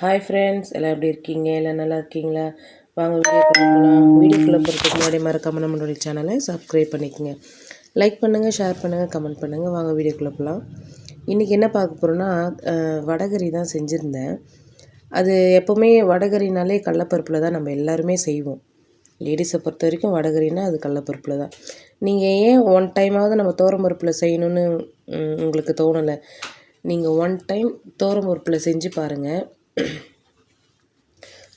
Hi friends எல்லாம் எப்படி இருக்கீங்க? எல்லாம் நல்லா இருக்கீங்களா? வாங்க வீடியோ போகலாம் வீடியோக்குள்ளே போகிறதுக்கு முன்னாடி மறக்காமல் நம்மளுடைய சேனலை சப்ஸ்கிரைப் பண்ணிக்கோங்க. லைக் பண்ணுங்கள் ஷேர் பண்ணுங்கள் கமெண்ட் பண்ணுங்கள் வாங்க வீடியோக்குள்ளே போகலாம் இன்றைக்கி என்ன பார்க்க போகிறோன்னா வடகரி தான் செஞ்சுருந்தேன். அது எப்போவுமே வடகரினாலே கடலப்பருப்பில் தான் நம்ம எல்லாருமே செய்வோம். லேடிஸை பொறுத்த வரைக்கும் வடகரினா அது கடலப்பருப்பில் தான். நீங்கள் ஏன் ஒன் டைமாவது நம்ம தோரம்பருப்பில் செய்யணுன்னு உங்களுக்கு தோணலை? நீங்கள் ஒன் டைம் தோரம்பருப்பில் செஞ்சு பாருங்கள்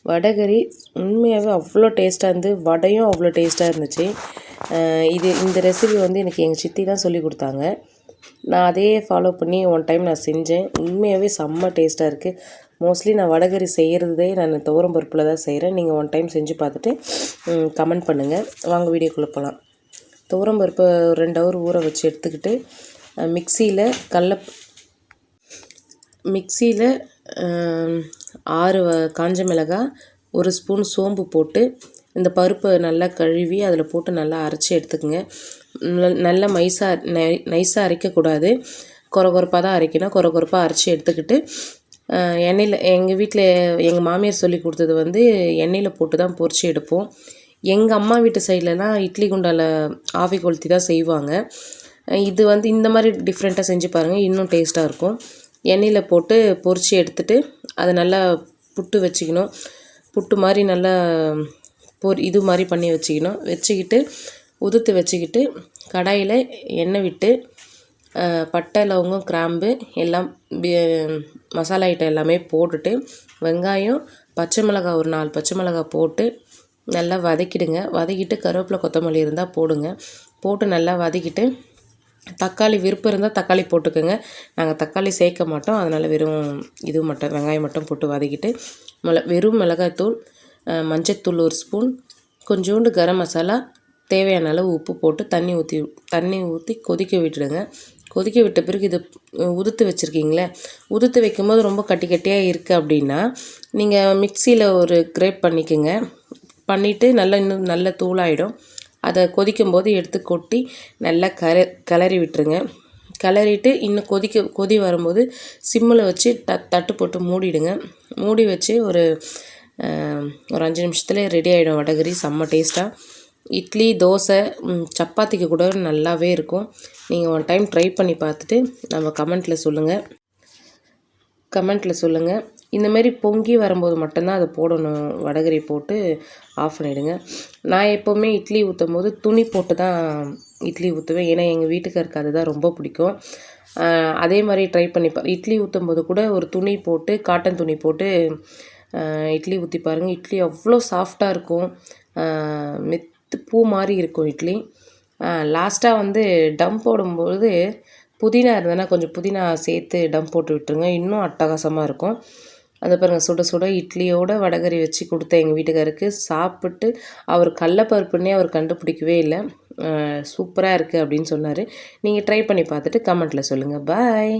வடகறி உண்மையாகவே அவ்வளோ டேஸ்ட்டாக இருந்து வடையும் அவ்வளோ டேஸ்ட்டாக இருந்துச்சு. இது இந்த ரெசிபி வந்து எனக்கு எங்கள் சித்தி தான் சொல்லி கொடுத்தாங்க. நான் அதே ஃபாலோ பண்ணி ஒன் டைம் நான் செஞ்சேன். உண்மையாகவே செம்ம டேஸ்ட்டாக இருக்குது மோஸ்ட்லி நான் வடகறி செய்கிறதே நான் துவரம் பருப்பில் தான் செய்கிறேன் நீங்கள் ஒன் டைம் செஞ்சு பார்த்துட்டு கமெண்ட் பண்ணுங்கள் வாங்க வீடியோக்குள்ளே போகலாம் துவரம் பருப்பை ரெண்டு ஹவர் ஊற வச்சு எடுத்துக்கிட்டு மிக்சியில் கடல மிக்சியில் ஆறு காஞ்ச மிளகாய் ஒரு ஸ்பூன் சோம்பு போட்டு இந்த பருப்பை நல்லா கழுவி அதில் போட்டு நல்லா அரைச்சி எடுத்துக்கோங்க. நல்ல மைஸாக நை நைஸாக அரைக்கக்கூடாது. குறை குறைப்பாக தான் அரைக்கணும். குறை குறைப்பாக அரைச்சி எடுத்துக்கிட்டு எண்ணெயில் எங்கள் வீட்டில் எங்கள் மாமியார் சொல்லி கொடுத்தது வந்து எண்ணெயில் போட்டு தான் பொறிச்சு எடுப்போம். எங்கள் அம்மா வீட்டு சைட்லலாம் இட்லி குண்டால் ஆவி கொளுத்தி தான் செய்வாங்க. இது வந்து இந்த மாதிரி டிஃப்ரெண்ட்டாக செஞ்சு பாருங்கள் இன்னும் டேஸ்ட்டாக இருக்கும். எண்ணெயில் போட்டு பொறிச்சு எடுத்துகிட்டு அதை நல்லா புட்டு வச்சுக்கணும். புட்டு மாதிரி நல்லா பொரி இது மாதிரி பண்ணி வச்சுக்கணும். வச்சுக்கிட்டு உதுத்து வச்சுக்கிட்டு கடாயில் எண்ணெய் விட்டு பட்டை லவங்கம் கிராம்பு எல்லாம் மசாலா ஐட்டம் எல்லாமே போட்டுட்டு வெங்காயம் பச்சை மிளகாய் ஒரு நாலு பச்சை மிளகாய் போட்டு நல்லா வதக்கிடுங்க. வதக்கிட்டு கருவேப்பிலை கொத்தமல்லி இருந்தால் போடுங்க. போட்டு நல்லா வதக்கிட்டு தக்காளி விருப்பம் இருந்தால் தக்காளி போட்டுக்கோங்க. நாங்கள் தக்காளி சேர்க்க மாட்டோம். அதனால் வெறும் இது மட்டும் வெங்காயம் மட்டும் போட்டு வதக்கிட்டு மிள வெறும் மிளகாய்த்தூள் மஞ்சத்தூள் ஒரு ஸ்பூன் கொஞ்சோண்டு கரம் மசாலா தேவையான அளவு உப்பு போட்டு தண்ணி ஊற்றி தண்ணி ஊற்றி கொதிக்க விட்டுடுங்க. கொதிக்க விட்ட பிறகு இது உதுத்து வச்சுருக்கீங்களே உதுத்து வைக்கும்போது ரொம்ப கட்டி கட்டியாக இருக்குது அப்படின்னா நீங்கள் மிக்சியில் ஒரு கிரேப் பண்ணிக்கோங்க. பண்ணிவிட்டு நல்லா இன்னும் நல்ல தூளாகிடும் அதை கொதிக்கும் போது எடுத்து கொட்டி நல்லா கர கிளறி விட்டுருங்க. கிளறிட்டு இன்னும் கொதிக்க கொதி வரும்போது சிம்மில் வச்சு த தட்டு போட்டு மூடிடுங்க. மூடி வச்சு ஒரு ஒரு அஞ்சு நிமிஷத்தில் ரெடி ஆகிடும் வடகரி செம்ம டேஸ்ட்டாக இட்லி தோசை சப்பாத்திக்கு கூட நல்லாவே இருக்கும். நீங்கள் ஒன் டைம் ட்ரை பண்ணி பார்த்துட்டு நம்ம கமெண்ட்டில் சொல்லுங்கள் கமெண்ட்டில் சொல்லுங்கள் இந்தமாரி பொங்கி வரும்போது மட்டும்தான் அதை போடணும். வடகரி போட்டு ஆஃப் பண்ணிவிடுங்க நான் எப்போவுமே இட்லி ஊற்றும் போது துணி போட்டு தான் இட்லி ஊற்றுவேன் ஏன்னா எங்கள் வீட்டுக்காருக்கு அதுதான் ரொம்ப பிடிக்கும். அதே மாதிரி ட்ரை பண்ணிப்பேன் இட்லி ஊற்றும் போது கூட ஒரு துணி போட்டு காட்டன் துணி போட்டு இட்லி ஊற்றி பாருங்கள் இட்லி அவ்வளோ சாஃப்டாக இருக்கும். மெத்து பூ மாதிரி இருக்கும் இட்லி. லாஸ்ட்டாக வந்து டம் போடும்போது புதினா இருந்ததுன்னா கொஞ்சம் புதினா சேர்த்து டம் போட்டு விட்டுருங்க. இன்னும் அட்டகாசமாக இருக்கும். அதை பாருங்கள் சுட சுட இட்லியோட வடகறி வச்சு கொடுத்தேன் எங்கள் வீட்டுக்காருக்கு. சாப்பிட்டு அவர் கடலப்பருப்புன்னே அவர் கண்டுபிடிக்கவே இல்லை. சூப்பராக இருக்குது அப்படின்னு சொன்னார். நீங்கள் ட்ரை பண்ணி பார்த்துட்டு கமெண்ட்டில் சொல்லுங்கள் பாய்